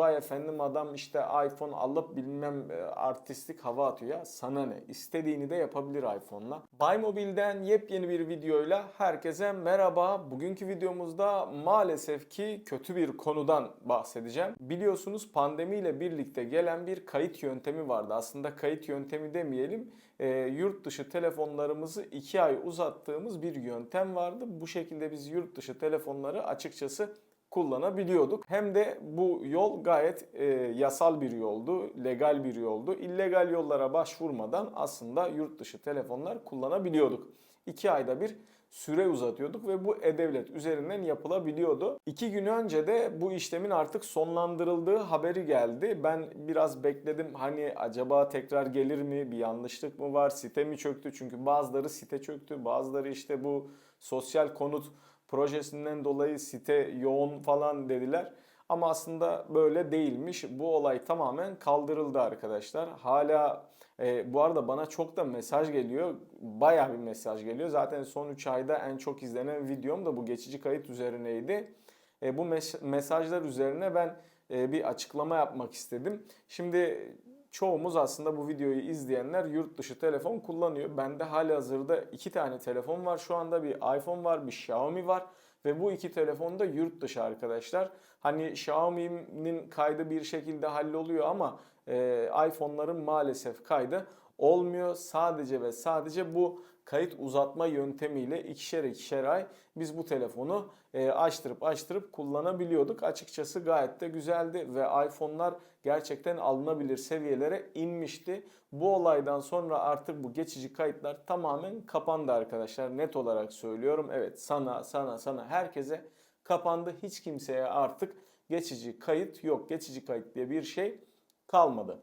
vay efendim adam işte iPhone alıp bilmem e, artistik hava atıyor ya sana ne istediğini de yapabilir iPhone'la. Buymobile'den yepyeni bir videoyla herkese merhaba. Bugünkü videomuzda maalesef ki kötü bir konudan bahsedeceğim. Biliyorsunuz pandemiyle birlikte gelen bir kayıt yöntemi vardı. Aslında kayıt yöntemi demeyelim e, yurt dışı telefonlarımızı 2 ay uzattığımız bir yöntem vardı. Bu şekilde biz yurt dışı telefonları açıkçası kullanabiliyorduk. Hem de bu yol gayet e, yasal bir yoldu, legal bir yoldu. İllegal yollara başvurmadan aslında yurt dışı telefonlar kullanabiliyorduk. 2 ayda bir süre uzatıyorduk ve bu e-devlet üzerinden yapılabiliyordu. İki gün önce de bu işlemin artık sonlandırıldığı haberi geldi. Ben biraz bekledim hani acaba tekrar gelir mi bir yanlışlık mı var site mi çöktü çünkü bazıları site çöktü bazıları işte bu sosyal konut projesinden dolayı site yoğun falan dediler. Ama aslında böyle değilmiş. Bu olay tamamen kaldırıldı arkadaşlar. Hala e, bu arada bana çok da mesaj geliyor. Bayağı bir mesaj geliyor. Zaten son 3 ayda en çok izlenen videom da bu geçici kayıt üzerineydi. E, bu mes- mesajlar üzerine ben e, bir açıklama yapmak istedim. Şimdi çoğumuz aslında bu videoyu izleyenler yurt dışı telefon kullanıyor. Bende hali hazırda iki tane telefon var. Şu anda bir iPhone var, bir Xiaomi var. Ve bu iki telefon da yurt dışı arkadaşlar. Hani Xiaomi'nin kaydı bir şekilde halloluyor ama e, iPhone'ların maalesef kaydı olmuyor. Sadece ve sadece bu kayıt uzatma yöntemiyle ikişer ikişer ay biz bu telefonu e, açtırıp açtırıp kullanabiliyorduk. Açıkçası gayet de güzeldi ve iPhone'lar gerçekten alınabilir seviyelere inmişti. Bu olaydan sonra artık bu geçici kayıtlar tamamen kapandı arkadaşlar. Net olarak söylüyorum. Evet sana sana sana herkese kapandı. Hiç kimseye artık geçici kayıt yok. Geçici kayıt diye bir şey kalmadı.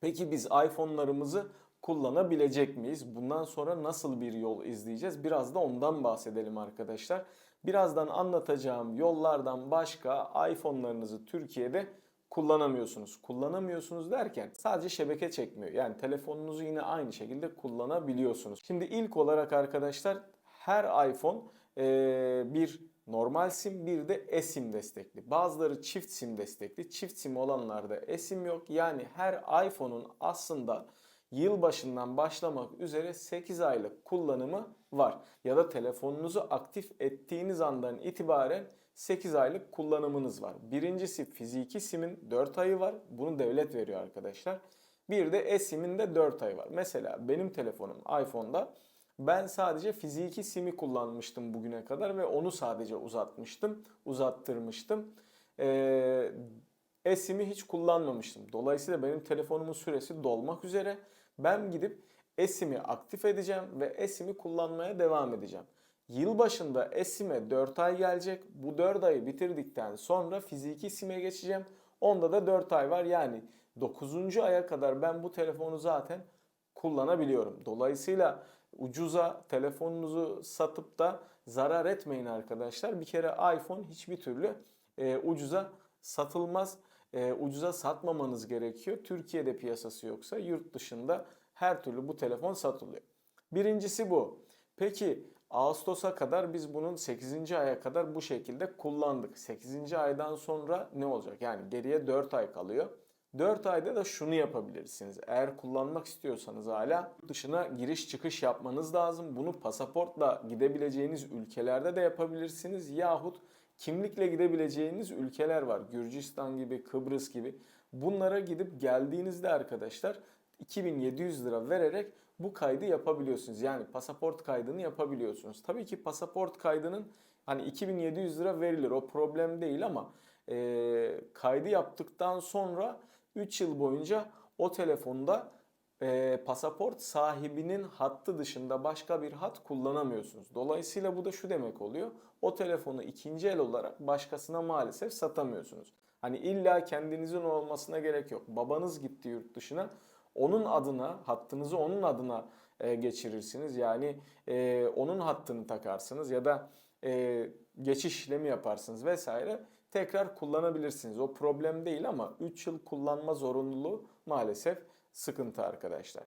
Peki biz iPhone'larımızı kullanabilecek miyiz? Bundan sonra nasıl bir yol izleyeceğiz? Biraz da ondan bahsedelim arkadaşlar. Birazdan anlatacağım yollardan başka iPhone'larınızı Türkiye'de kullanamıyorsunuz. Kullanamıyorsunuz derken sadece şebeke çekmiyor. Yani telefonunuzu yine aynı şekilde kullanabiliyorsunuz. Şimdi ilk olarak arkadaşlar her iPhone eee, bir normal sim bir de eSIM destekli. Bazıları çift sim destekli. Çift sim olanlarda eSIM yok. Yani her iPhone'un aslında yılbaşından başlamak üzere 8 aylık kullanımı var. Ya da telefonunuzu aktif ettiğiniz andan itibaren 8 aylık kullanımınız var. Birincisi fiziki simin 4 ayı var. Bunu devlet veriyor arkadaşlar. Bir de eSIM'in de 4 ayı var. Mesela benim telefonum iPhone'da ben sadece fiziki simi kullanmıştım bugüne kadar ve onu sadece uzatmıştım, uzattırmıştım. Ee, eSIM'i hiç kullanmamıştım. Dolayısıyla benim telefonumun süresi dolmak üzere. Ben gidip eSIM'i aktif edeceğim ve eSIM'i kullanmaya devam edeceğim. Yılbaşında eSIM'e 4 ay gelecek. Bu 4 ayı bitirdikten sonra fiziki SIM'e geçeceğim. Onda da 4 ay var. Yani 9. aya kadar ben bu telefonu zaten kullanabiliyorum. Dolayısıyla ucuza telefonunuzu satıp da zarar etmeyin arkadaşlar. Bir kere iPhone hiçbir türlü e, ucuza satılmaz. E, ucuza satmamanız gerekiyor. Türkiye'de piyasası yoksa yurt dışında her türlü bu telefon satılıyor. Birincisi bu. Peki Ağustos'a kadar biz bunun 8. aya kadar bu şekilde kullandık. 8. aydan sonra ne olacak? Yani geriye 4 ay kalıyor. 4 ayda da şunu yapabilirsiniz. Eğer kullanmak istiyorsanız hala dışına giriş çıkış yapmanız lazım. Bunu pasaportla gidebileceğiniz ülkelerde de yapabilirsiniz. Yahut kimlikle gidebileceğiniz ülkeler var. Gürcistan gibi, Kıbrıs gibi. Bunlara gidip geldiğinizde arkadaşlar 2700 lira vererek bu kaydı yapabiliyorsunuz. Yani pasaport kaydını yapabiliyorsunuz. Tabii ki pasaport kaydının hani 2700 lira verilir o problem değil ama e, kaydı yaptıktan sonra 3 yıl boyunca o telefonda e, pasaport sahibinin hattı dışında başka bir hat kullanamıyorsunuz. Dolayısıyla bu da şu demek oluyor. O telefonu ikinci el olarak başkasına maalesef satamıyorsunuz. Hani illa kendinizin olmasına gerek yok. Babanız gitti yurt dışına. Onun adına, hattınızı onun adına e, geçirirsiniz. Yani e, onun hattını takarsınız ya da e, geçiş işlemi yaparsınız vesaire. Tekrar kullanabilirsiniz. O problem değil ama 3 yıl kullanma zorunluluğu maalesef sıkıntı arkadaşlar.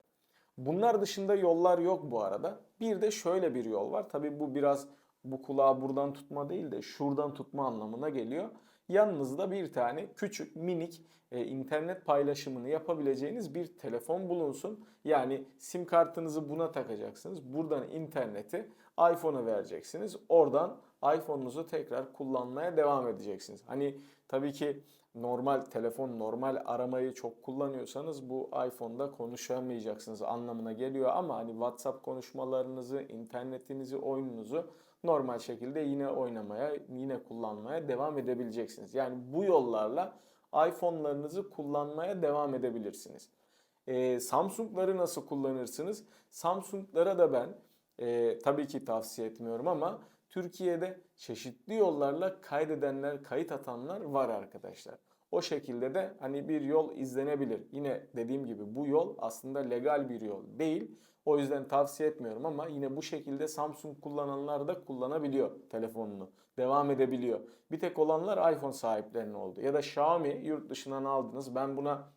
Bunlar dışında yollar yok bu arada. Bir de şöyle bir yol var. Tabi bu biraz bu kulağı buradan tutma değil de şuradan tutma anlamına geliyor. yanınızda bir tane küçük minik e, internet paylaşımını yapabileceğiniz bir telefon bulunsun. Yani sim kartınızı buna takacaksınız. Buradan interneti iPhone'a vereceksiniz. Oradan iPhone'unuzu tekrar kullanmaya devam edeceksiniz. Hani tabii ki normal telefon, normal aramayı çok kullanıyorsanız bu iPhone'da konuşamayacaksınız anlamına geliyor ama hani WhatsApp konuşmalarınızı, internetinizi, oyununuzu normal şekilde yine oynamaya, yine kullanmaya devam edebileceksiniz. Yani bu yollarla iPhone'larınızı kullanmaya devam edebilirsiniz. Ee, Samsung'ları nasıl kullanırsınız? Samsung'lara da ben e, tabii ki tavsiye etmiyorum ama Türkiye'de çeşitli yollarla kaydedenler, kayıt atanlar var arkadaşlar. O şekilde de hani bir yol izlenebilir. Yine dediğim gibi bu yol aslında legal bir yol değil. O yüzden tavsiye etmiyorum ama yine bu şekilde Samsung kullananlar da kullanabiliyor telefonunu. Devam edebiliyor. Bir tek olanlar iPhone sahiplerine oldu. Ya da Xiaomi yurt dışından aldınız. Ben buna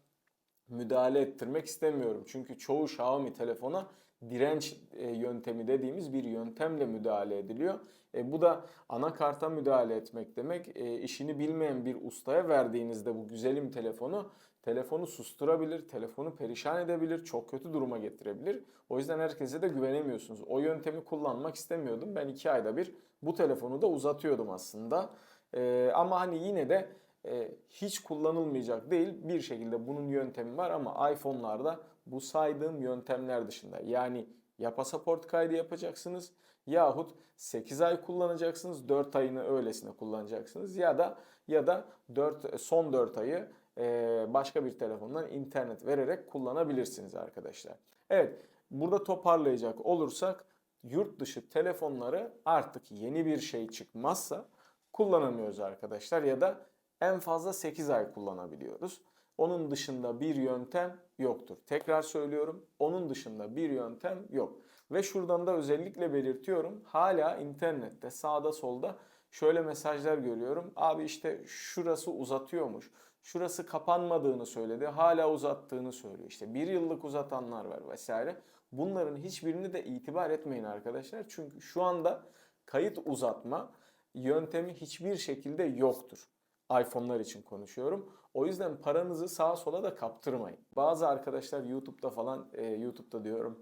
müdahale ettirmek istemiyorum. Çünkü çoğu Xiaomi telefona direnç e, yöntemi dediğimiz bir yöntemle müdahale ediliyor. E, bu da anakarta müdahale etmek demek. E, işini bilmeyen bir ustaya verdiğinizde bu güzelim telefonu telefonu susturabilir, telefonu perişan edebilir, çok kötü duruma getirebilir. O yüzden herkese de güvenemiyorsunuz. O yöntemi kullanmak istemiyordum. Ben iki ayda bir bu telefonu da uzatıyordum aslında. E, ama hani yine de e, hiç kullanılmayacak değil. Bir şekilde bunun yöntemi var ama iPhone'larda bu saydığım yöntemler dışında yani ya pasaport kaydı yapacaksınız yahut 8 ay kullanacaksınız 4 ayını öylesine kullanacaksınız ya da ya da 4 son 4 ayı e, başka bir telefondan internet vererek kullanabilirsiniz arkadaşlar. Evet burada toparlayacak olursak yurt dışı telefonları artık yeni bir şey çıkmazsa kullanamıyoruz arkadaşlar ya da en fazla 8 ay kullanabiliyoruz. Onun dışında bir yöntem yoktur. Tekrar söylüyorum. Onun dışında bir yöntem yok. Ve şuradan da özellikle belirtiyorum. Hala internette sağda solda şöyle mesajlar görüyorum. Abi işte şurası uzatıyormuş. Şurası kapanmadığını söyledi. Hala uzattığını söylüyor. İşte bir yıllık uzatanlar var vesaire. Bunların hiçbirini de itibar etmeyin arkadaşlar. Çünkü şu anda kayıt uzatma yöntemi hiçbir şekilde yoktur iPhone'lar için konuşuyorum. O yüzden paranızı sağa sola da kaptırmayın. Bazı arkadaşlar YouTube'da falan, e, YouTube'da diyorum,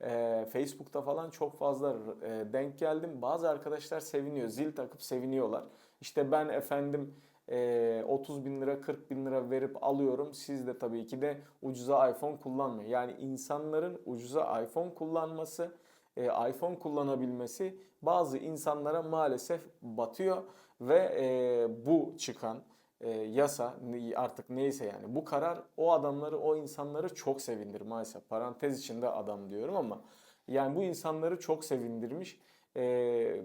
e, Facebook'ta falan çok fazla e, denk geldim. Bazı arkadaşlar seviniyor, zil takıp seviniyorlar. İşte ben efendim e, 30 bin lira, 40 bin lira verip alıyorum. Siz de tabii ki de ucuza iPhone kullanmayın. Yani insanların ucuza iPhone kullanması, e, iPhone kullanabilmesi bazı insanlara maalesef batıyor ve e, bu çıkan e, yasa artık neyse yani bu karar o adamları o insanları çok sevindir maalesef parantez içinde adam diyorum ama yani bu insanları çok sevindirmiş e,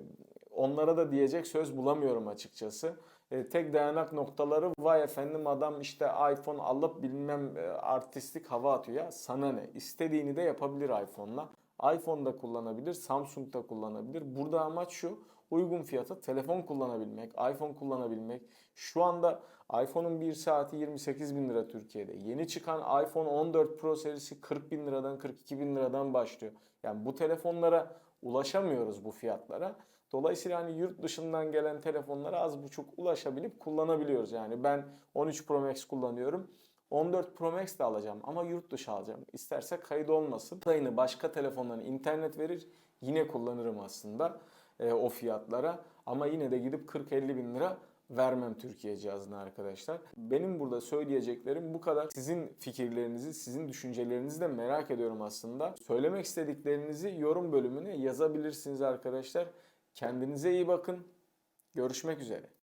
onlara da diyecek söz bulamıyorum açıkçası. E, tek dayanak noktaları vay efendim adam işte iPhone alıp bilmem e, artistik hava atıyor ya sana ne istediğini de yapabilir iPhone'la. iPhone'da kullanabilir, Samsung'da kullanabilir. Burada amaç şu uygun fiyata telefon kullanabilmek, iPhone kullanabilmek. Şu anda iPhone'un bir saati 28 bin lira Türkiye'de. Yeni çıkan iPhone 14 Pro serisi 40 bin liradan 42 bin liradan başlıyor. Yani bu telefonlara ulaşamıyoruz bu fiyatlara. Dolayısıyla hani yurt dışından gelen telefonlara az buçuk ulaşabilip kullanabiliyoruz. Yani ben 13 Pro Max kullanıyorum. 14 Pro Max de alacağım ama yurt dışı alacağım. İsterse kayıt olmasın. Sayını başka telefondan internet verir yine kullanırım aslında e, o fiyatlara. Ama yine de gidip 40-50 bin lira vermem Türkiye cihazına arkadaşlar. Benim burada söyleyeceklerim bu kadar. Sizin fikirlerinizi, sizin düşüncelerinizi de merak ediyorum aslında. Söylemek istediklerinizi yorum bölümüne yazabilirsiniz arkadaşlar. Kendinize iyi bakın. Görüşmek üzere.